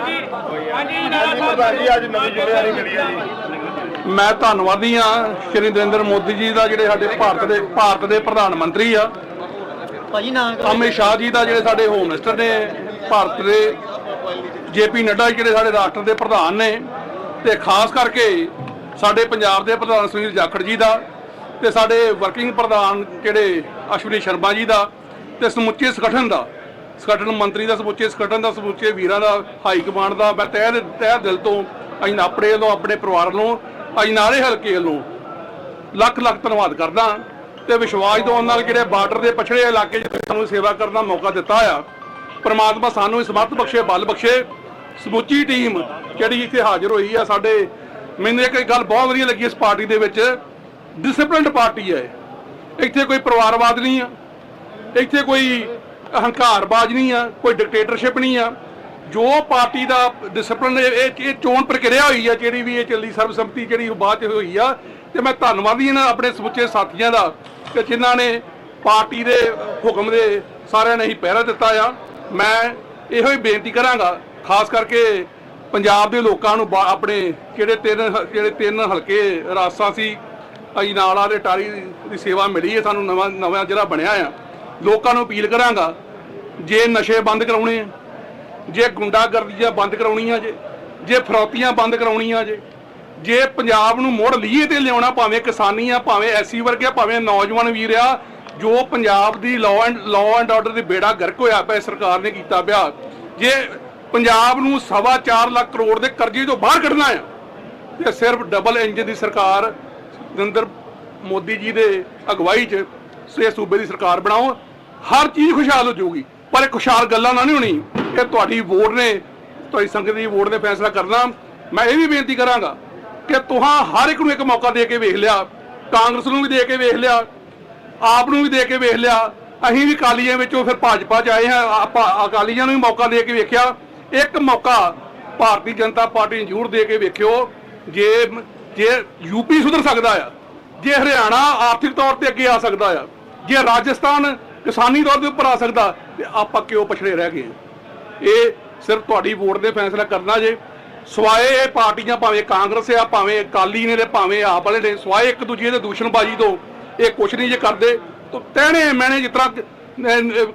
ਪ੍ਰਧਾਨ ਜੀ ਅੱਜ ਨਵੀਂ ਜ਼ਿੰਮੇਵਾਰੀ ਮਿਲੀ ਹੈ ਜੀ। ਮੈਂ ਧੰਨਵਾਦੀ ਹਾਂ ਸ਼੍ਰੀ ਨਰਿੰਦਰ ਮੋਦੀ ਜੀ ਦਾ ਜਿਹੜੇ ਸਾਡੇ ਭਾਰਤ ਦੇ ਭਾਰਤ ਦੇ ਪ੍ਰਧਾਨ ਮੰਤਰੀ ਆ। ਭਾਜੀ ਨਾ ਅਮਿਤ ਸ਼ਾਹ ਜੀ ਦਾ ਜਿਹੜੇ ਸਾਡੇ ਹੋਮ ਮਿਨਿਸਟਰ ਨੇ ਭਾਰਤ ਦੇ ਜੇਪੀ ਨੱਡਾ ਜਿਹੜੇ ਸਾਡੇ ਰਾਸ਼ਟਰ ਦੇ ਪ੍ਰਧਾਨ ਨੇ ਤੇ ਖਾਸ ਕਰਕੇ ਸਾਡੇ ਪੰਜਾਬ ਦੇ ਪ੍ਰਧਾਨ ਸੁਨੀਲ ਜਾਖੜ ਜੀ ਦਾ ਤੇ ਸਾਡੇ ਵਰਕਿੰਗ ਪ੍ਰਧਾਨ ਜਿਹੜੇ ਅਸ਼ਵਨੀ ਸ਼ਰਮਾ ਜੀ ਦਾ ਤੇ ਸਮੁੱਚੇ ਸੰਗਠਨ ਦਾ। ਸੰਗਠਨ ਮੰਤਰੀ ਦਾ ਸਮੁੱਚੇ ਸੰਗਠਨ ਦਾ ਸਮੁੱਚੇ ਵੀਰਾਂ ਦਾ, ਹਾਈ ਕਮਾਂਡ ਦਾ, ਮੈਂ ਤਹਿ ਦੇ- ਤਹਿ ਦਿਲ ਤੋਂ ਅਸੀਂ ਆਪਣੇ ਵੱਲੋਂ, ਆਪਣੇ ਪਰਿਵਾਰ ਨੂੰ ਅਸੀਂ ਨਾਲੇ ਹਲਕੇ ਵੱਲੋਂ ਲੱਖ ਲੱਖ ਧੰਨਵਾਦ ਕਰਦਾ ਤੇ ਵਿਸ਼ਵਾਸ ਦਿਵਾਉਣ ਨਾਲ ਜਿਹੜੇ ਬਾਰਡਰ ਦੇ ਪਛੜੇ ਇਲਾਕੇ ਜਿੱਥੇ ਸਾਨੂੰ ਸੇਵਾ ਕਰਨ ਦਾ ਮੌਕਾ ਦਿੱਤਾ ਆ, ਪ੍ਰਮਾਤਮਾ ਸਾਨੂੰ ਇਸ ਸਮਰਥ ਬਖਸ਼ੇ, ਬਲ ਬਖਸ਼ੇ। ਸਮੁੱਚੀ ਟੀਮ ਜਿਹੜੀ ਇੱਥੇ ਹਾਜ਼ਰ ਹੋਈ ਆ, ਸਾਡੇ, ਮੈਨੂੰ ਇੱਕ ਗੱਲ ਬਹੁਤ ਵਧੀਆ ਲੱਗੀ ਇਸ ਪਾਰਟੀ ਦੇ ਵਿੱਚ ਡਿਸਪਲਿਨਡ ਪਾਰਟੀ ਹੈ ਇੱਥੇ ਕੋਈ ਪਰਿਵਾਰਵਾਦ ਨਹੀਂ ਆ, ਇੱਥੇ ਕੋਈ ਹੰਕਾਰਬਾਜ਼ ਨਹੀਂ ਆ, ਕੋਈ ਡਿਕਟੇਟਰਸ਼ਿਪ ਨਹੀਂ ਆ। ਜੋ ਪਾਰਟੀ ਦਾ ਡਿਸਪਲਿਨ ਇਹ ਇਹ ਚੋਣ ਪ੍ਰਕਿਰਿਆ ਹੋਈ ਆ, ਜਿਹੜੀ ਵੀ ਇਹ ਚੱਲੀ ਸਰਬਸੰਮਤੀ ਜਿਹੜੀ ਬਾਅਦ ਚ ਹੋਈ ਆ, ਤੇ ਮੈਂ ਧੰਨਵਾਦੀ ਹਾਂ ਆਪਣੇ ਸਮੁੱਚੇ ਸਾਥੀਆਂ ਦਾ ਕਿ ਜਿਨ੍ਹਾਂ ਨੇ ਪਾਰਟੀ ਦੇ ਹੁਕਮ ਦੇ ਸਾਰਿਆਂ ਨੇ ਹੀ ਪਹਿਰਾ ਦਿੱਤਾ ਆ। ਮੈਂ ਇਹੋ ਹੀ ਬੇਨਤੀ ਕਰਾਂਗਾ, ਖਾਸ ਕਰਕੇ ਪੰਜਾਬ ਦੇ ਲੋਕਾਂ ਨੂੰ ਬਾ- ਆਪਣੇ ਜਿਹੜੇ ਤਿੰਨ ਜਿਹੜੇ ਤਿੰਨ ਹਲਕੇ ਰਾਸਾ ਸੀ ਅਸੀਂ ਨਾਲਾ ਦੇ ਟਾਰੀ ਦੀ ਸੇਵਾ ਮਿਲੀ ਹੈ, ਸਾਨੂੰ ਨਵਾਂ ਨਵਾਂ ਜਿਹੜਾ ਬਣਿਆ ਆ। ਲੋਕਾਂ ਨੂੰ ਅਪੀਲ ਕਰਾਂਗਾ ਜੇ ਨਸ਼ੇ ਬੰਦ ਕਰਾਉਣੇ ਆ ਜੇ ਗੁੰਡਾਗਰਦੀਆਂ ਬੰਦ ਕਰਾਉਣੀਆਂ ਜੇ ਜੇ ਫਰੌਤੀਆਂ ਬੰਦ ਕਰਾਉਣੀਆਂ ਜੇ ਜੇ ਪੰਜਾਬ ਨੂੰ ਮੋੜ ਲਈਏ ਤੇ ਲਿਆਉਣਾ ਭਾਵੇਂ ਕਿਸਾਨੀ ਆ ਭਾਵੇਂ ਐਸੀ ਵਰਗੇ ਆ, ਭਾਵੇਂ ਨੌਜਵਾਨ ਵੀਰ ਆ ਜੋ ਪੰਜਾਬ ਦੀ law and law and order ਦੇ ਬੇੜਾ ਗਰਕ ਹੋਇਆ ਪਿਆ ਸਰਕਾਰ ਨੇ ਕੀਤਾ ਪਿਆ ਜੇ ਪੰਜਾਬ ਨੂੰ ਸਵਾ ਚਾਰ ਲੱਖ ਕਰੋੜ ਦੇ ਕਰਜ਼ੇ ਤੋਂ ਬਾਹਰ ਕੱਢਣਾ ਆ ਤੇ ਸਿਰਫ ਡਬਲ ਇੰਜਨ ਦੀ ਸਰਕਾਰ ਨਰਿੰਦਰ ਮੋਦੀ ਜੀ ਦੇ ਅਗਵਾਈ 'ਚ ਸੇ ਸੂਬੇ ਦੀ ਸਰਕਾਰ ਬਣਾਓ ਹਰ ਚੀਜ਼ ਖੁਸ਼ਹਾਲ ਹੋ ਜਾਊਗੀ। ਪਰ ਇਹ ਖੁਸ਼ਹਾਲ ਗੱਲਾਂ ਨਾ ਨਹੀਂ ਹੋਣੀ ਇਹ ਤੁਹਾਡੀ ਵੋਟ ਨੇ, ਤੁਹਾਡੀ ਸੰਗਤ ਦੀ ਵੋਟ ਨੇ ਫੈਸਲਾ ਕਰਨਾ। ਮੈਂ ਇਹ ਵੀ ਬੇਨਤੀ ਕਰਾਂਗਾ ਕਿ ਤੁਹਾਂ ਹਰ ਇੱਕ ਨੂੰ ਇੱਕ ਮੌਕਾ ਦੇ ਕੇ ਵੇਖ ਲਿਆ, ਕਾਂਗਰਸ ਨੂੰ ਵੀ ਦੇ ਕੇ ਵੇਖ ਲਿਆ, ਆਪ ਨੂੰ ਵੀ ਦੇ ਕੇ ਵੇਖ ਲਿਆ। ਅਸੀਂ ਵੀ ਅਕਾਲੀਆਂ ਵਿੱਚੋਂ ਫਿਰ ਭਾਜਪਾ ਚ ਆਏ ਹਾਂ, ਆਪਾਂ ਅਕਾਲੀਆਂ ਨੂੰ ਵੀ ਮੌਕਾ ਦੇ ਕੇ ਵੇਖਿਆ। ਇੱਕ ਮੌਕਾ ਭਾਰਤੀ ਜਨਤਾ ਪਾਰਟੀ ਨੂੰ ਜ਼ਰੂਰ ਦੇ ਕੇ ਵੇਖਿਓ। ਜੇ ਜੇ ਯੂਪੀ ਸੁਧਰ ਸਕਦਾ ਆ, ਜੇ ਹਰਿਆਣਾ ਆਰਥਿਕ ਤੌਰ ਤੇ ਅੱਗੇ ਆ ਸਕਦਾ ਆ, ਜੇ ਰਾਜਸਥਾਨ ਕਿਸਾਨੀ ਤੌਰ ਦੇ ਉੱਪਰ ਆ ਸਕਦਾ ਤੇ ਆਪਾਂ ਕਿਉਂ ਪਛੜੇ ਰਹਿ ਗਏ ਇਹ ਸਿਰਫ ਤੁਹਾਡੀ ਵੋਟ ਦੇ ਫੈਸਲਾ ਕਰਨਾ ਜੇ। ਸਵਾਏ ਇਹ ਪਾਰਟੀਆਂ ਭਾਵੇਂ ਕਾਂਗਰਸ ਆ, ਭਾਵੇਂ ਅਕਾਲੀ ਨੇ ਤੇ ਭਾਵੇਂ ਆਪ ਵਾਲੇ ਨੇ, ਸਵਾਏ ਇੱਕ ਦੂਜੇ ਦੇ ਦੂਸ਼ਣਬਾਜ਼ੀ ਤੋਂ ਇਹ ਕੁਛ ਨਹੀਂ ਜੇ ਕਰਦੇ। ਤਾਂ ਤਹਿਣੇ ਮੈਨੇ ਜਿਸ ਤਰ੍ਹਾਂ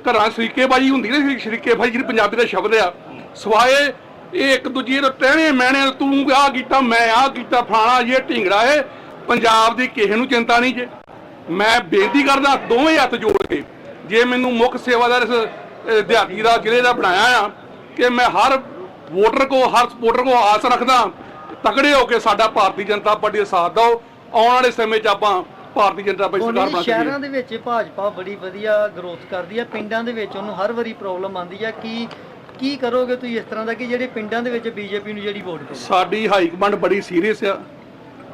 ਘਰਾਂ ਸ਼ਰੀਕੇਬਾਜ਼ੀ ਹੁੰਦੀ ਨਾ ਸ਼ਰੀਕੇਬਾਜ਼ੀ ਜਿਹੜੀ ਪੰਜਾਬੀ ਦਾ ਸ਼ਬਦ ਆ। ਸਵਾਏ ਇਹ ਇੱਕ ਦੂਜੇ ਦੇ ਟਹਿਣੇ ਮੈਣੇ ਤੂੰ ਆਹ ਕੀਤਾ, ਮੈਂ ਆਹ ਕੀਤਾ ਫਾਣਾ ਇਹ ਢਿੰਗੜਾ ਹੈ। ਪੰਜਾਬ ਦੀ ਕਿਸੇ ਨੂੰ ਚਿੰਤਾ ਨਹੀਂ ਜੇ। ਮੈਂ ਬੇਨਤੀ ਕਰਦਾ, ਦੋਵੇਂ ਹੱਥ ਜੋੜ ਕੇ ਜੇ ਮੈਨੂੰ ਮੁੱਖ ਸੇਵਾਦਾਰ ਇਸ ਦਿਹਾਤੀ ਦਾ ਜ਼ਿਲ੍ਹੇ ਦਾ ਬਣਾਇਆ ਆ ਕਿ ਮੈਂ ਹਰ ਵੋਟਰ ਕੋ ਹਰ ਸਪੋਰਟਰ ਕੋ ਆਸ ਰੱਖਦਾ ਤਕੜੇ ਹੋ ਕੇ ਸਾਡਾ ਭਾਰਤੀ ਜਨਤਾ ਪਾਰਟੀ ਦਾ ਸਾਥ ਦਿਓ ਆਉਣ ਵਾਲੇ ਸਮੇਂ 'ਚ ਆਪਾਂ ਭਾਰਤੀ ਜਨਤਾ ਪਾਰਟੀ ਸਰਕਾਰ ਬਣਾ ਸ਼ਹਿਰਾਂ ਦੇ ਵਿੱਚ ਭਾਜਪਾ ਬੜੀ ਵਧੀਆ ਗਰੋਥ ਕਰਦੀ ਆ ਪਿੰਡਾਂ ਦੇ ਵਿੱਚ ਉਹਨੂੰ ਹਰ ਵਾਰੀ ਪ੍ਰੋਬਲਮ ਆਉਂਦੀ ਆ ਕੀ ਕੀ ਕਰੋਗੇ ਤੁਸੀਂ ਇਸ ਤਰ੍ਹਾਂ ਦਾ ਕਿ ਜਿਹੜੇ ਪਿੰਡਾਂ ਦੇ ਵਿੱਚ ਬੀਜੇਪੀ ਨੂੰ ਜਿਹੜੀ ਵੋਟ ਕਰੋ? ਸਾਡੀ ਹਾਈ ਕਮਾਂਡ ਬੜੀ ਸੀਰੀਅਸ ਆ।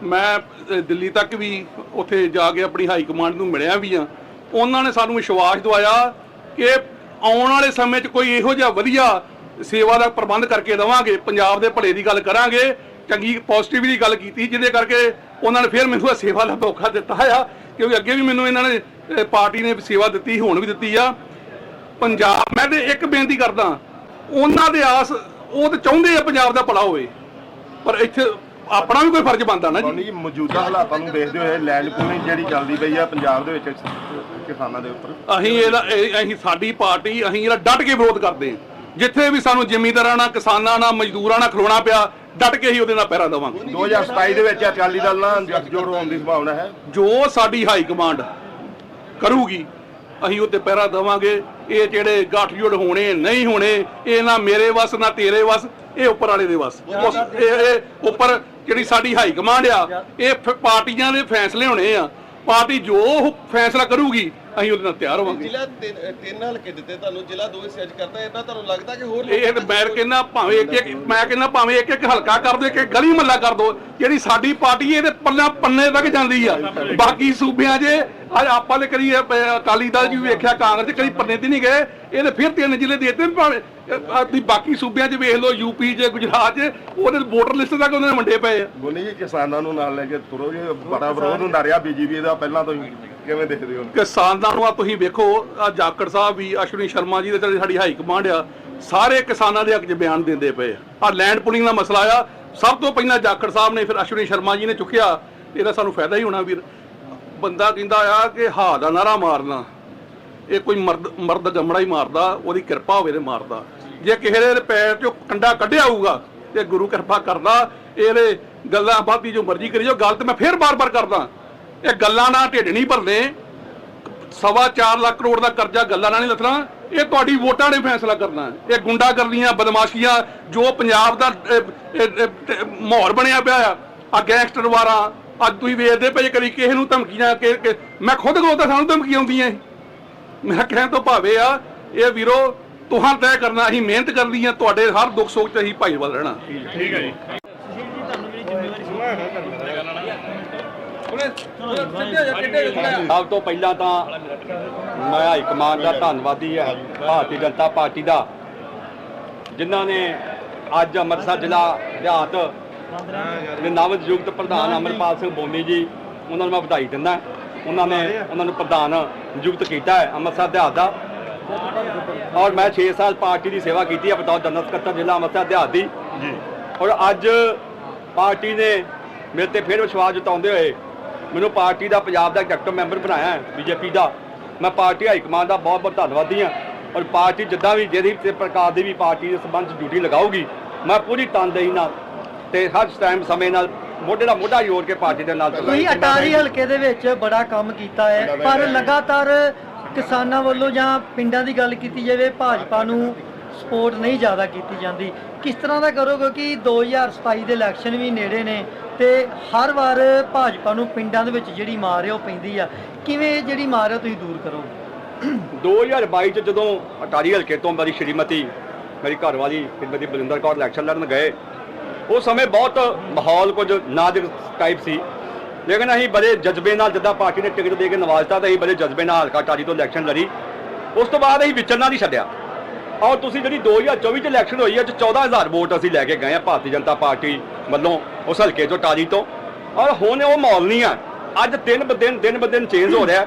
ਮੈਂ ਦਿੱਲੀ ਤੱਕ ਵੀ ਉੱਥੇ ਜਾ ਕੇ ਆਪਣੀ ਹਾਈ ਕਮਾਂਡ ਨੂੰ ਮਿਲਿਆ ਵੀ ਆ। ਉਹਨਾਂ ਨੇ ਸਾਨੂੰ ਵਿਸ਼ਵਾਸ ਦਿਵਾਇਆ ਕਿ ਆਉਣ ਵਾਲੇ ਸਮੇਂ 'ਚ ਕੋਈ ਇਹੋ ਜਿਹਾ ਵਧੀਆ ਸੇਵਾ ਦਾ ਪ੍ਰਬੰਧ ਕਰਕੇ ਦੇਵਾਂਗੇ, ਪੰਜਾਬ ਦੇ ਭਲੇ ਦੀ ਗੱਲ ਕਰਾਂਗੇ, ਚੰਗੀ ਪੋਜ਼ਿਟਿਵ ਦੀ ਗੱਲ ਕੀਤੀ, ਜਿਹਦੇ ਕਰਕੇ ਉਹਨਾਂ ਨੇ ਫਿਰ ਮੈਨੂੰ ਇਹ ਸੇਵਾ ਦਾ ਮੌਕਾ ਦਿੱਤਾ ਆ, ਕਿਉਂਕਿ ਅੱਗੇ ਵੀ ਮੈਨੂੰ ਇਹਨਾਂ ਨੇ ਪਾਰਟੀ ਨੇ ਸੇਵਾ ਦਿੱਤੀ, ਹੁਣ ਵੀ ਦਿੱਤੀ ਆ। ਪੰਜਾਬ, ਮੈਂ ਤੇ ਇੱਕ ਬੇਨਤੀ ਕਰਦਾ, ਉਹਨਾਂ ਦੇ ਆਸ ਉਹ ਤੇ ਚਾਹੁੰਦੇ ਆ ਪੰਜਾਬ ਦਾ ਭਲਾ ਹੋਵੇ, ਪਰ ਇੱਥੇ ਆਪਣਾ ਵੀ ਕੋਈ ਫਰਜ਼ ਬਣਦਾ ਨਾ ਜੀ। ਜੀ ਮੌਜੂਦਾ ਹਾਲਾਤਾਂ ਨੂੰ ਦੇਖਦੇ ਹੋਏ ਲੈਂਡ ਪੂਲਿੰਗ ਜਿਹੜੀ ਚੱਲਦੀ ਪਈ ਆ ਪੰਜਾਬ ਦੇ ਵਿੱਚ ਕਿਸਾਨਾਂ ਦੇ ਉੱਪਰ। ਅਸੀਂ ਇਹਦਾ ਇਹ- ਅਸੀਂ ਸਾਡੀ ਪਾਰਟੀ ਅਸੀਂ ਇਹਦਾ ਡਟ ਕੇ ਵਿਰੋਧ ਕਰਦੇ ਹਾਂ। ਜਿੱਥੇ ਵੀ ਸਾਨੂੰ ਜ਼ਿਮੀਂਦਾਰਾਂ ਨਾਲ ਕਿਸਾਨਾਂ ਨਾਲ ਮਜ਼ਦੂਰਾਂ ਨਾਲ ਖਲੋਣਾ ਪਿਆ ਡਟ ਕੇ ਹੀ ਉਹਦੇ ਨਾਲ ਪੈਰਾ ਦੇਵਾਂਗੇ। 2027 ਦੇ ਵਿੱਚ ਅਕਾਲੀ ਦਲ ਨਾਲ ਜੱਟਜੋੜ ਹੋਣ ਦੀ ਸੰਭਾਵਨਾ ਹੈ। ਜੋ ਸਾਡੀ ਹਾਈ ਕਮਾਂਡ ਕਰੂਗੀ ਅਸੀਂ ਉੱਤੇ ਪਹਿਰਾ ਦੇਵਾਂਗੇ। ਇਹ ਜਿਹੜੇ ਗੱਠਜੋੜ ਹੋਣੇ ਨਹੀਂ ਹੋਣੇ ਇਹ ਨਾ ਮੇਰੇ ਵੱਸ ਨਾ ਤੇਰੇ ਵੱਸ ਇਹ ਉੱਪਰ ਵਾਲੇ ਦੇ ਵੱਸ। ਉਸ- ਇਹ ਇਹ ਉੱਪਰ ਜਿਹੜੀ ਸਾਡੀ ਹਾਈ ਕਮਾਂਡ ਆ ਇਹ ਪਾਰਟੀਆਂ ਦੇ ਫੈਸਲੇ ਹੋਣੇ ਆ। ਪਾਰਟੀ ਜੋ ਫੈਸਲਾ ਕਰੂਗੀ ਅਸੀਂ ਉਹਦੇ ਨਾਲ ਤਿਆਰ ਹੋਵਾਂਗੇ। ਜ਼ਿਲ੍ਹਾ ਤਿੰਨ ਹਲਕੇ ਦਿੱਤੇ ਤੁਹਾਨੂੰ ਜ਼ਿਲ੍ਹਾ ਦੋ ਹਿੱਸੇ ਅੱਜ ਕਰਤਾ ਇਹਨਾਂ ਤੁਹਾਨੂੰ ਲੱਗਦਾ ਕਿ ਹੋਰ ਇਹ ਤੇ ਮੈਂ ਕਹਿੰਦਾ ਭਾਵੇਂ ਇੱਕ ਇੱਕ ਮੈਂ ਕਹਿੰਦਾ ਭਾਵੇਂ ਇੱਕ ਇੱਕ ਹਲਕਾ ਕਰ ਦੋ ਇੱਕ ਇੱਕ ਗਲੀ ਮੱਲਾ ਕਰ ਦੋ ਜਿਹੜੀ ਸਾਡੀ ਪਾਰਟੀ ਇਹਦੇ ਪੱਲਾ ਪੰਨੇ ਤੱਕ ਜਾਂਦੀ ਆ। ਬਾਕੀ ਸੂਬਿਆਂ 'ਚ ਅੱਜ ਆਪਾਂ ਨੇ ਕਰੀ ਅਕਾਲੀ ਦਲ ਜੀ ਵੀ ਵੇਖਿਆ ਕਾਂਗਰਸ ਕਦੀ ਪੰਨੇ ਤੇ ਨਹੀਂ ਗਏ। ਇਹਦੇ ਫਿਰ ਤਿੰਨ ਜ਼ਿਲ੍ਹੇ ਦੇ ਦਿੱਤੇ ਭਾਵੇਂ ਆਪਣੀ ਬਾਕੀ ਸੂਬਿਆਂ 'ਚ ਵੇਖ ਲਓ ਯੂਪੀ 'ਚ ਗੁਜਰਾਤ 'ਚ ਉਹਦੇ ਵੋਟਰ ਲਿਸਟ ਤੱਕ ਉਹਨਾਂ ਨੇ ਵੰਡੇ ਪਏ ਆ। ਬੋਲੀ ਜੀ ਕਿਸਾਨਾਂ ਨੂੰ ਨਾਲ ਲੈ ਕੇ ਤੁਰੋ ਜੀ ਬੜਾ ਵਿਰੋਧ ਹੁੰਦਾ ਰਿਹਾ ਬੀਜੇਪੀ ਦਾ ਪਹਿਲਾਂ ਤੋਂ ਹੀ। ਕਿਵੇਂ ਦੇਖਦੇ ਹੋ? ਕਿਸਾਨਾਂ ਨੂੰ ਆ ਤੁਸੀਂ ਵੇਖੋ ਆ ਜਾਕੜ ਸਾਹਿਬ ਵੀ ਅਸ਼ਵਨੀ ਸ਼ਰਮਾ ਜੀ ਦੇ ਸਾਡੀ ਹਾਈ ਕਮਾਂਡ ਆ ਸਾਰੇ ਕਿਸਾਨਾਂ ਦੇ ਹੱਕ 'ਚ ਬਿਆਨ ਦਿੰਦੇ ਪਏ ਆ ਲੈਂਡ ਪੁਲਿੰਗ ਦਾ ਮਸਲਾ ਆ ਸਭ ਤੋਂ ਪਹਿਲਾਂ ਜਾਖੜ ਸਾਹਿਬ ਨੇ ਫਿਰ ਅਸ਼ਵਨੀ ਸ਼ਰਮਾ ਜੀ ਨੇ ਚੁੱਕਿਆ ਇਹਦਾ ਸਾਨੂੰ ਫਾਇਦਾ ਹੀ ਹੋਣਾ ਵੀਰ। ਬੰਦਾ ਕਹਿੰਦਾ ਆ ਕਿ ਹਾ ਦਾ ਨਾਰਾ ਮਾਰਨਾ, ਇਹ ਕੋਈ ਮਰਦ ਮਰਦ ਜੰਮੜਾ ਹੀ ਮਾਰਦਾ, ਉਹਦੀ ਕਿਰਪਾ ਹੋਵੇ ਤੇ ਮਾਰਦਾ। ਜੇ ਕਿਸੇ ਦੇ ਪੈਰ 'ਚੋਂ ਕੰਡਾ ਕੱਢਿਆ ਹੋਊਗਾ ਤੇ ਗੁਰੂ ਕਿਰਪਾ ਕਰਦਾ, ਇਹਦੇ ਗੱਲਾਂ ਬਾਤੀ ਜੋ ਮਰਜ਼ੀ ਕਰੀ ਜੋ ਗੱਲ ਤੇ ਮੈਂ ਫੇਰ ਬਾਰ-ਬਾਰ ਕਰਦਾ। ਇਹ ਗੱਲਾਂ ਨਾਲ ਢਿੱਡ ਨਹੀਂ ਭਰਨੇ ਸਵਾ 4 ਲੱਖ ਕਰੋੜ ਦਾ ਕਰਜ਼ਾ ਗੱਲਾਂ ਨਾਲ ਨਹੀਂ ਲੱਥਣਾ। ਇਹ ਤੁਹਾਡੀ ਵੋਟਾਂ ਨੇ ਫੈਸਲਾ ਕਰਨਾ। ਇਹ ਗੁੰਡਾ ਕਰਨੀਆਂ ਬਦਮਾਸ਼ੀਆਂ, ਜੋ ਪੰਜਾਬ ਦਾ ਮਾਹੌਲ ਬਣਿਆ ਪਿਆ ਆ ਆ ਗੈਂਗਸਟਰ ਵਾਰਾਂ ਅੱਜ ਤੁਸੀਂ ਵੇਖਦੇ ਪਏ ਕਦੀ ਕਿਸੇ ਨੂੰ ਧਮਕੀਆਂ ਕਿ ਕਿ- ਮੈਂ ਖੁਦ ਕੋਤਾ ਸਾਨੂੰ ਧਮਕੀਆਂ ਆਉਂਦੀਆਂ ਇਹ। ਮੈਂ ਕਹਿਣ ਤੋਂ ਭਾਵੇਂ ਆ ਇਹ ਵੀਰੋ ਤੁਹਾਂ ਤੈਅ ਕਰਨਾ ਅਸੀਂ ਮਿਹਨਤ ਕਰਨੀ ਆ ਤੁਹਾਡੇ ਹਰ ਦੁੱਖ ਸੁੱਖ ਚ ਅਸੀਂ ਭਾਈ ਵੱਲ ਰਹਿਣਾ ਸਭ ਤੋਂ ਪਹਿਲਾਂ ਤਾਂ ਮੈਂ ਹਾਈ ਕਮਾਂਡ ਦਾ ਧੰਨਵਾਦੀ ਹੈ ਭਾਰਤੀ ਜਨਤਾ ਪਾਰਟੀ ਦਾ ਜਿਨ੍ਹਾਂ ਨੇ ਅੱਜ ਅੰਮ੍ਰਿਤਸਰ ਜ਼ਿਲ੍ਹਾ ਦਿਹਾਤ ਦੇ ਨਵ ਨਿਯੁਕਤ ਪ੍ਰਧਾਨ ਅਮਰਪਾਲ ਸਿੰਘ ਬੋਨੀ ਜੀ ਉਹਨਾਂ ਨੂੰ ਮੈਂ ਵਧਾਈ ਦਿੰਦਾ ਉਹਨਾਂ ਨੇ ਉਹਨਾਂ ਨੂੰ ਪ੍ਰਧਾਨ ਨਿਯੁਕਤ ਕੀਤਾ ਹੈ ਅੰਮ੍ਰਿਤਸਰ ਦਿਹਾਤ ਦਾ ਔਰ ਮੈਂ 6 ਸਾਲ ਪਾਰਟੀ ਦੀ ਸੇਵਾ ਕੀਤੀ ਹੈ ਬਤੌਰ ਜਨਰਲ ਸਕੱਤਰ ਜ਼ਿਲ੍ਹਾ ਅੰਮ੍ਰਿਤਸਰ ਦਿਹਾਤ ਦੀ। ਜੀ। ਔਰ ਅੱਜ ਪਾਰਟੀ ਨੇ ਮੇਰੇ ਤੇ ਫਿਰ ਵਿਸ਼ਵਾਸ ਜਤਾਉਂਦੇ ਹੋਏ ਮੈਨੂੰ ਪਾਰਟੀ ਦਾ ਪੰਜਾਬ ਦਾ ਐਗਜ਼ੈਕਟਿਵ ਮੈਂਬਰ ਬਣਾਇਆ ਹੈ ਬੀਜੇਪੀ ਦਾ। ਮੈਂ ਪਾਰਟੀ ਹਾਈ ਕਮਾਂਡ ਦਾ ਬਹੁਤ ਬਹੁਤ ਧੰਨਵਾਦੀ ਹਾਂ। ਔਰ ਪਾਰਟੀ ਜਿੱਦਾਂ ਵੀ ਜਿਹਦੀ ਤੇ ਪ੍ਰਕਾਰ ਦੀ ਵੀ ਪਾਰਟੀ ਦੇ ਸੰਬੰਧ 'ਚ ਡਿਊਟੀ ਲਗਾਊਗੀ ਮੈਂ ਪੂਰੀ ਤਨਦੇਹੀ ਨਾਲ ਤੇ ਹਰ ਟਾਈਮ ਸਮੇਂ ਨਾਲ ਮੋਢੇ ਨਾਲ ਮੋਢਾ ਜੋੜ ਕੇ ਪਾਰਟੀ ਦੇ ਨਾਲ ਚੱਲਾਂਗੇ ਤੁਸੀਂ ਅਟਾਰੀ ਹਲਕੇ ਦੇ ਵਿੱਚ ਬੜਾ ਕੰਮ ਕੀਤਾ ਹੈ ਪਰ ਲਗਾਤਾਰ ਕਿਸਾਨਾਂ ਵੱਲੋਂ ਜਾਂ ਪਿੰਡਾਂ ਦੀ ਗੱਲ ਕੀਤੀ ਜਾਵੇ ਭਾਜਪਾ ਨੂੰ ਸਪੋਰਟ ਨਹੀਂ ਜ਼ਿਆਦਾ ਕੀਤੀ ਜਾਂਦੀ। ਕਿਸ ਤਰ੍ਹਾਂ ਦਾ ਕਰੋਗੇ ਕਿ 2027 ਦੇ ਇਲੈਕਸ਼ਨ ਵੀ ਨੇੜੇ ਨੇ ਤੇ ਹਰ ਵਾਰ ਭਾਜਪਾ ਨੂੰ ਪਿੰਡਾਂ ਦੇ ਵਿੱਚ ਜਿਹੜੀ ਮਾਰ ਹੈ ਉਹ ਪੈਂਦੀ ਆ। ਕਿਵੇਂ ਇਹ ਜਿਹੜੀ ਮਾਰ ਹੈ ਤੁਸੀਂ ਦੂਰ ਕਰੋਗੇ? 2022 ਚ ਜਦੋਂ ਅਟਾਰੀ ਹਲਕੇ ਤੋਂ ਮੇਰੀ ਸ਼੍ਰੀਮਤੀ ਮੇਰੀ ਘਰਵਾਲੀ ਸ਼੍ਰੀਮਤੀ ਬਲਿੰਦਰ ਕੌਰ ਇਲੈਕਸ਼ਨ ਲੜਨ ਗਏ ਉਸ ਸਮੇਂ ਬਹੁਤ ਮਾਹੌਲ ਕੁਝ ਨਾਜ਼ੁਕ ਟਾਈਪ ਸੀ। ਲੇਕਿਨ ਅਸੀਂ ਬੜੇ ਜਜ਼ਬੇ ਨਾਲ ਜਿੱਦਾਂ ਪਾਰਟੀ ਨੇ ਟਿਕਟ ਦੇ ਕੇ ਨਵਾਜ਼ਤਾ ਤਾਂ ਅਸੀਂ ਬੜੇ ਜਜ਼ਬੇ ਨਾਲ ਹਲਕਾ ਅਟਾਰੀ ਤੋਂ ਇਲੈਕਸ਼ਨ ਲੜੀ। ਉਸ ਤੋਂ ਬਾਅਦ ਅਸੀਂ ਵਿਚਰਨਾ ਨਹੀਂ ਛੱਡਿਆ। ਔਰ ਤੁਸੀਂ ਜਿਹੜੀ 2024 ਚ ਇਲੈਕਸ਼ਨ ਹੋਈ ਹੈ ਚ 14000 ਵੋਟ ਅਸੀਂ ਲੈ ਕੇ ਗਏ ਆ ਭਾਰਤੀ ਜਨਤਾ ਪਾਰਟੀ ਵੱਲੋਂ ਉਸ ਹਲਕੇ ਤੋਂ ਅਟਾਰੀ ਤੋਂ। ਔਰ ਹੁਣ ਉਹ ਮਾਹੌਲ ਨਹੀਂ ਆ ਅੱਜ ਦਿਨ ਬ ਦਿਨ ਦਿਨ ਬ ਦਿਨ ਚੇਂਜ ਹੋ ਰਿਹਾ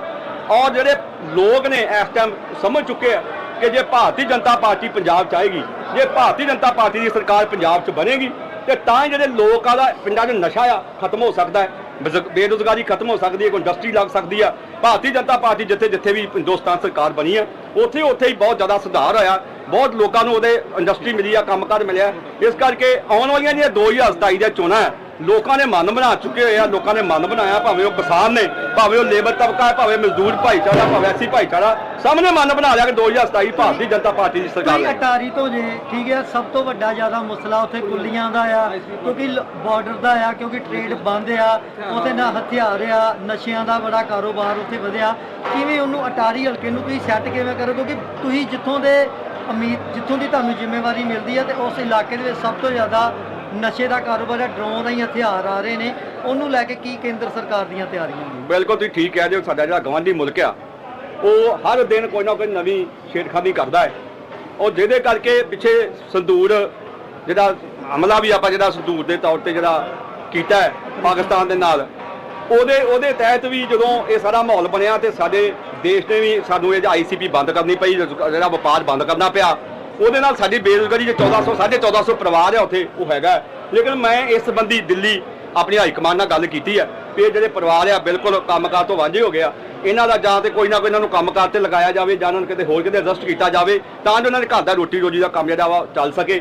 ਔਰ ਜਿਹੜੇ ਲੋਕ ਨੇ ਇਸ ਟਾਈਮ ਸਮਝ ਚੁੱਕੇ ਆ ਕਿ ਜੇ ਭਾਰਤੀ ਜਨਤਾ ਪਾਰਟੀ ਪੰਜਾਬ ਚ ਆਏਗੀ, ਜੇ ਭਾਰਤੀ ਜਨਤਾ ਪਾਰਟੀ ਦੀ ਸਰਕਾਰ ਪੰਜਾਬ ਚ ਬਣੇਗੀ ਤੇ ਤਾਂ ਹੀ ਜਿਹੜੇ ਲੋਕਾਂ ਦਾ ਪਿੰਡਾਂ 'ਚ ਨਸ਼ਾ ਆ ਖਤਮ ਹੋ ਸਕਦਾ ਹੈ। ਬੇਜ਼- ਬੇਰੁਜ਼ਗਾਰੀ ਖਤਮ ਹੋ ਸਕਦੀ ਹੈ ਕੋਈ ਇੰਡਸਟਰੀ ਲੱਗ ਸਕਦੀ ਆ। ਭਾਰਤੀ ਜਨਤਾ ਪਾਰਟੀ ਜਿੱਥੇ ਜਿੱਥੇ ਵੀ ਹਿੰਦੁਸਤਾਨ ਸਰਕਾਰ ਬਣੀ ਆ ਉੱਥੇ ਉੱਥੇ ਹੀ ਬਹੁਤ ਜ਼ਿਆਦਾ ਸੁਧਾਰ ਹੋਇਆ। ਬਹੁਤ ਲੋਕਾਂ ਨੂੰ ਉਹਦੇ ਇੰਡਸਟਰੀ ਮਿਲੀ ਆ ਕੰਮਕਾਰ ਮਿਲਿਆ। ਇਸ ਕਰਕੇ ਆਉਣ ਵਾਲੀਆਂ ਜਿਹੜੀਆਂ 2027 ਦੀਆਂ ਚੋਣਾਂ ਹੈ, ਲੋਕਾਂ ਨੇ ਮਨ ਬਣਾ ਚੁੱਕੇ ਹੋਏ ਆ ਲੋਕਾਂ ਨੇ ਮਨ ਬਣਾਇਆ ਭਾਵੇਂ ਉਹ ਕਿਸਾਨ ਨੇ ਭਾਵੇਂ ਉਹ ਲੇਬਰ ਤਬਕਾ ਹੈ ਭਾਵੇਂ ਮਜ਼ਦੂਰ ਭਾਈਚਾਰਾ ਭਾਵੇਂ ਐਸੀ ਭਾਈਚਾਰਾ ਸਭ ਨੇ ਮਨ ਬਣਾ ਲਿਆ ਕਿ 2027 ਭਾਰਤੀ ਜਨਤਾ ਪਾਰਟੀ ਦੀ ਸਰਕਾਰ ਹੈ। ਅਟਾਰੀ ਤੋਂ ਜੇ ਠੀਕ ਹੈ ਸਭ ਤੋਂ ਵੱਡਾ ਜ਼ਿਆਦਾ ਮਸਲਾ ਉੱਥੇ ਕੁੱਲੀਆਂ ਦਾ ਆ ਕਿਉਂਕਿ ਬਾਰਡਰ ਦਾ ਆ ਕਿਉਂਕਿ ਟ੍ਰੇਡ ਬੰਦ ਆ ਉੱਥੇ ਨਾ ਹਥਿਆਰ ਆ ਨਸ਼ਿਆਂ ਦਾ ਬੜਾ ਕਾਰੋਬਾਰ ਉੱਥੇ ਵਧਿਆ। ਕਿਵੇਂ ਉਹਨੂੰ ਅਟਾਰੀ ਹਲਕੇ ਨੂੰ ਤੁਸੀਂ ਸੈੱਟ ਕਿਵੇਂ ਕਰੋ? ਕਿਉਂਕਿ ਤੁਸੀਂ ਜਿੱਥੋਂ ਦੇ ਅਮੀਰ ਜਿੱਥੋਂ ਦੀ ਤੁਹਾਨੂੰ ਜ਼ਿੰਮੇਵਾਰੀ ਮਿਲਦੀ ਆ ਤੇ ਉਸ ਇਲਾਕੇ ਦੇ ਵਿੱਚ ਸਭ ਤੋਂ ਜ਼ਿਆਦਾ ਨਸ਼ੇ ਦਾ ਕਾਰੋਬਾਰ ਹੈ, ਡਰੋਨ ਦਾ ਹਥਿਆਰ ਆ ਰਹੇ ਨੇ। ਉਹਨੂੰ ਲੈ ਕੇ ਕੀ ਕੇਂਦਰ ਸਰਕਾਰ ਦੀਆਂ ਤਿਆਰੀਆਂ ਨੇ? ਬਿਲਕੁਲ ਤੁਸੀਂ ਠੀਕ ਕਹਿ ਰਹੇ ਹੋ, ਸਾਡਾ ਜਿਹੜਾ ਗਵਾਂਢੀ ਮੁਲਕ ਆ, ਉਹ ਹਰ ਦਿਨ ਕੋਈ ਨਾ ਕੋਈ ਨਵੀਂ ਛੇੜਖਾਨੀ ਕਰਦਾ ਹੈ। ਉਹ ਜਿਹਦੇ ਕਰਕੇ ਪਿੱਛੇ ਸੰਦੂਰ ਜਿਹੜਾ ਹਮਲਾ ਵੀ ਆਪਾਂ ਜਿਹੜਾ ਸੰਦੂਰ ਦੇ ਤੌਰ ਤੇ ਜਿਹੜਾ ਕੀਤਾ ਹੈ, ਪਾਕਿਸਤਾਨ ਦੇ ਨਾਲ, ਉਹਦੇ ਉਹਦੇ ਤਹਿਤ ਵੀ ਜਦੋਂ ਇਹ ਸਾਰਾ ਮਾਹੌਲ ਬਣਿਆ ਤੇ ਸਾਡੇ ਦੇਸ਼ ਨੇ ਵੀ ਸਾਨੂੰ ਇਹ ਆਈਸੀਪੀ ਬੰਦ ਕਰਨੀ ਪਈ, ਜਿਹੜਾ ਵਪਾਰ ਬੰਦ ਕਰਨਾ ਪਿਆ ਉਹਦੇ ਨਾਲ ਸਾਡੀ ਬੇਰੁਜ਼ਗਾਰੀ ਜੇ 1400 1450 ਪਰਿਵਾਰ ਹੈ ਉੱਥੇ, ਉਹ ਹੈਗਾ। ਲੇਕਿਨ ਮੈਂ ਇਸ ਸੰਬੰਧੀ ਦਿੱਲੀ ਆਪਣੀ ਹਾਈ ਕਮਾਂਡ ਨਾਲ ਗੱਲ ਕੀਤੀ ਹੈ ਵੀ ਇਹ ਜਿਹੜੇ ਪਰਿਵਾਰ ਆ, ਬਿਲਕੁਲ ਕੰਮਕਾਰ ਤੋਂ ਵਾਂਝੇ ਹੋ ਗਏ ਆ। ਇਹਨਾਂ ਦਾ ਜਾਂ ਤੇ ਕੋਈ ਨਾ ਕੋਈ ਇਹਨਾਂ ਨੂੰ ਕੰਮਕਾਰ ਤੇ ਲਗਾਇਆ ਜਾਵੇ, ਜਾਂ ਉਹਨਾਂ ਨੂੰ ਕਿਤੇ ਹੋਰ ਕਿਤੇ ਅਡਜਸਟ ਕੀਤਾ ਜਾਵੇ, ਤਾਂ ਜੋ ਉਹਨਾਂ ਦੇ ਘਰ ਦਾ ਰੋਟੀ ਰੋਜੀ ਦਾ ਕੰਮ ਜਿਹੜਾ ਵਾ ਚੱਲ ਸਕੇ।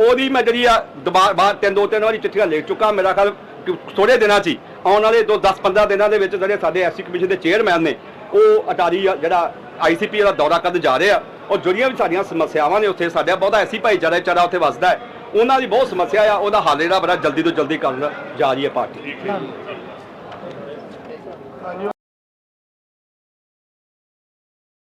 ਉਹਦੀ ਮੈਂ ਜਿਹੜੀ ਆ ਦੁਬਾਰਾ ਬਾਹਰ ਤਿੰਨ, ਦੋ, ਤਿੰਨ ਵਾਰੀ ਚਿੱਠੀਆਂ ਲਿਖ ਚੁੱਕਾ, ਮੇਰਾ ਖਿਆਲ ਕਿ ਥੋੜੇ ਦਿਨਾਂ 'ਚ ਹੀ, ਆਉਣ ਵਾਲੇ ਦੋ 10 15 ਦਿਨਾਂ ਦੇ ਵਿੱਚ ਜਿਹੜੇ ਸਾਡੇ ਐਸਸੀ ਕਮਿਸ਼ਨ ਦੇ ਚੇਅਰਮੈਨ ਨੇ, ਉਹ ਅਟਾਰੀ ਆ ਜਿਹੜਾ ਆਈਸੀਪੀ ਦਾ ਦੌਰਾ ਕਰਨ ਜਾ ਰਹੇ ਆ। ਉਹ ਜਿਹੜੀਆਂ ਵੀ ਸਾਡੀਆਂ ਸਮੱਸਿਆਵਾਂ ਨੇ, ਉੱਥੇ ਸਾਡਾ ਬਹੁਤਾ ਐਸੀ ਭਾਈਚਾਰਾ ਚਾਰਾ ਉੱਥੇ ਵੱਸਦਾ ਹੈ। ਉਹਨਾਂ ਦੀ ਬਹੁਤ ਸਮੱਸਿਆ ਆ, ਉਹਦਾ ਹੱਲ ਜਿਹੜਾ ਬੜਾ ਜਲਦੀ ਤੋਂ ਜਲਦੀ ਕਰਨ ਜਾ ਰਹੀ ਹੈ ਪਾਰਟੀ।